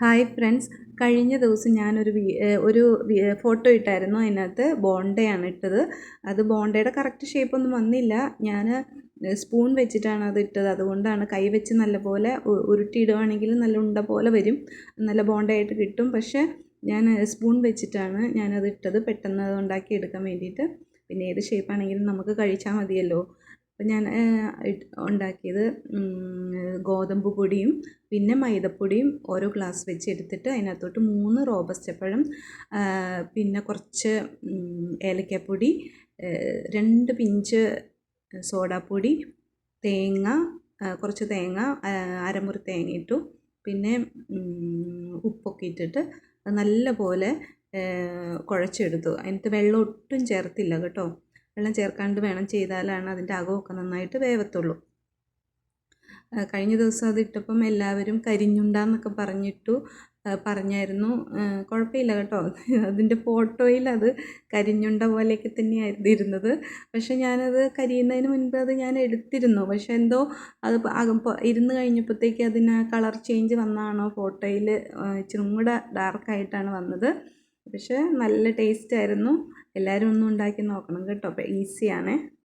Hi friends കഴിഞ്ഞ ദിവസം ഞാനൊരു ഒരു ഫോട്ടോ ഇട്ടായിരുന്നു. അതിനകത്ത് ബോണ്ടയാണ് ഇട്ടത്. അത് ബോണ്ടയുടെ കറക്റ്റ് ഷേപ്പൊന്നും വന്നില്ല. ഞാൻ സ്പൂൺ വെച്ചിട്ടാണ് അത് ഇട്ടത്. അതുകൊണ്ടാണ് കൈ വെച്ച് നല്ലപോലെ ഉരുട്ടിയിടുവാണെങ്കിൽ നല്ല ഉണ്ട പോലെ വരും. നല്ല ബോണ്ടയായിട്ട് കിട്ടും. പക്ഷേ ഞാൻ സ്പൂൺ വെച്ചിട്ടാണ് ഞാനത് ഇട്ടത്. പെട്ടെന്ന് അത് ഉണ്ടാക്കി എടുക്കാൻ വേണ്ടിയിട്ട്. പിന്നെ ഏത് ഷേപ്പാണെങ്കിലും നമുക്ക് കഴിച്ചാൽ മതിയല്ലോ. അപ്പം ഞാൻ ഉണ്ടാക്കിയത് ഗോതമ്പ് പൊടിയും പിന്നെ മൈദപ്പൊടിയും ഓരോ ഗ്ലാസ് വെച്ച് എടുത്തിട്ട് അതിനകത്തോട്ട് മൂന്ന് റോബസ്റ്റപ്പഴം പഴം പിന്നെ കുറച്ച് ഏലക്കപ്പൊടി രണ്ട് പിഞ്ച് സോഡാപ്പൊടി തേങ്ങ കുറച്ച് തേങ്ങ അരമുറി തേങ്ങ ഇട്ടു. പിന്നെ ഉപ്പൊക്കെ ഇട്ടിട്ട് നല്ല പോലെ കുഴച്ചെടുത്തു. അതിനകത്ത് വെള്ളം ഒട്ടും ചേർത്തില്ല കേട്ടോ. വെള്ളം ചേർക്കാണ്ട് വേണം ചെയ്താലാണ് അതിന്റെ അകമൊക്കെ നന്നായിട്ട് വേവത്തുള്ളൂ. കഴിഞ്ഞ ദിവസം അത് ഇട്ടപ്പം എല്ലാവരും കരിഞ്ഞുണ്ടെന്നൊക്കെ പറഞ്ഞിട്ടു പറഞ്ഞായിരുന്നു. കുഴപ്പമില്ല കേട്ടോ. അതിന്റെ ഫോട്ടോയിൽ അത് കരിഞ്ഞുണ്ട പോലെയൊക്കെ തന്നെയായിരുന്നു ഇരുന്നത്. പക്ഷേ ഞാനത് കരിയുന്നതിന് മുൻപ് അത് ഞാൻ എടുത്തിരുന്നു. പക്ഷേ എന്തോ അത് ഇരുന്ന് കഴിഞ്ഞപ്പോഴത്തേക്ക് അതിന് കളർ ചേഞ്ച് വന്നാണോ ഫോട്ടോയിൽ ഇച്ചിരി കൂടെ ഡാർക്കായിട്ടാണ് വന്നത്. പക്ഷേ നല്ല ടേസ്റ്റ് ആയിരുന്നു. എല്ലാവരും ഒന്ന് ഉണ്ടാക്കി നോക്കണം കേട്ടോ. അപ്പോൾ ഈസിയാണേ